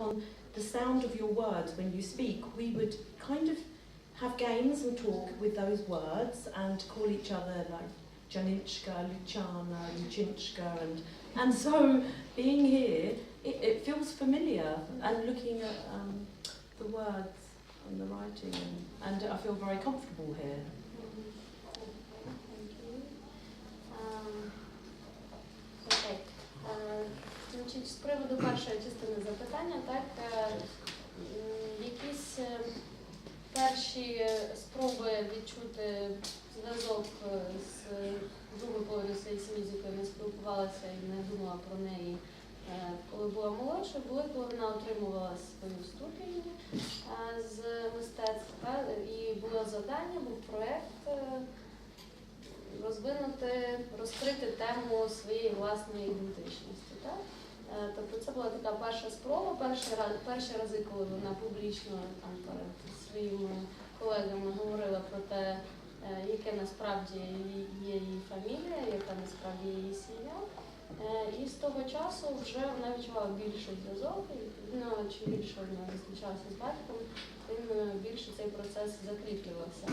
on the sound of your words when you speak, we would kind of have games and talk with those words and call each other like Janinchka, Luciana, Luchinchka, and and so being here, it, it feels familiar and looking at um, the words and the writing, and, and I feel very comfortable here. Приводу першої частини запитання, так, е, якісь е, перші спроби відчути зв'язок е, з другою половиною своєї сім'ї, з якою не спілкувалася і не думала про неї, коли була молодшою, були, коли вона отримувала свою ступінь з мистецтва, і було завдання, був проєкт. розвинути, розкрити тему своєї власної ідентичності. Так? Е, Тобто це була така перша спроба, перші перші рази, коли вона публічно там перед своїми колегами говорила про те, е, яке насправді є її фамілія, яка насправді є її сім'я. Е, І з того часу вже вона відчувала більший зв'язок, і відповідно, чим більше вона зустрічалася з батьком, тим більше цей процес закріплювався.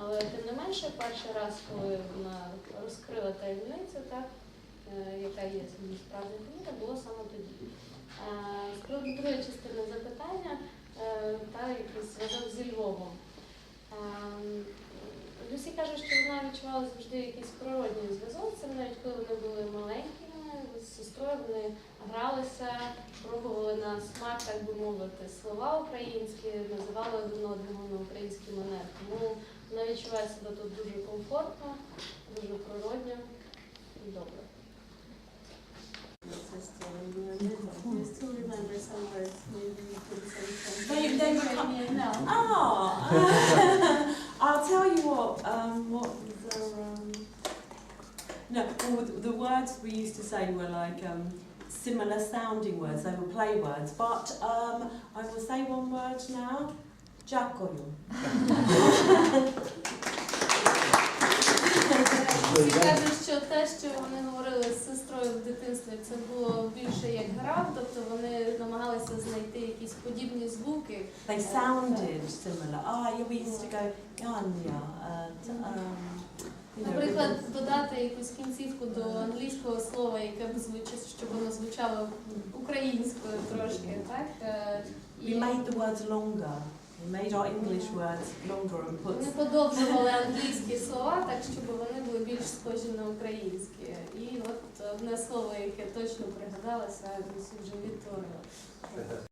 Але тим не менше, перший раз, коли вона розкрила таємницю, так, яка є справжня фамілія, було саме тоді. Е, другої частини запитання, е, та якийсь зв'язок зі Львовом. Е, Люсі каже, що вона відчувала завжди якийсь природній зв'язок. Це навіть коли вони були маленькими з сестрою, вони гралися, пробували на смак, так би мовити, слова українські, називали один одного на український манер. Тому вона відчуває себе тут дуже комфортно, дуже природньо і добре. Oh, I'll tell you what. Um, what um, no, well, the, the words we used to say were like um, similar sounding words. They were play words, but um, I will say one word now. Jackoyo. те, що вони говорили з сестрою в дитинстві, це було більше як гра, тобто вони намагалися знайти якісь подібні звуки. They sounded similar. Ah, yeah, we used to go Yanya. And, um, Наприклад, додати якусь кінцівку до англійського слова, яке б звучить, щоб воно звучало українською трошки, так? Е, we made the words longer. Made our English words longer and put Ми подовжували англійські слова, так щоб вони були більш схожі на українські. І от одне слово, яке точно пригадалося, вже відтворила.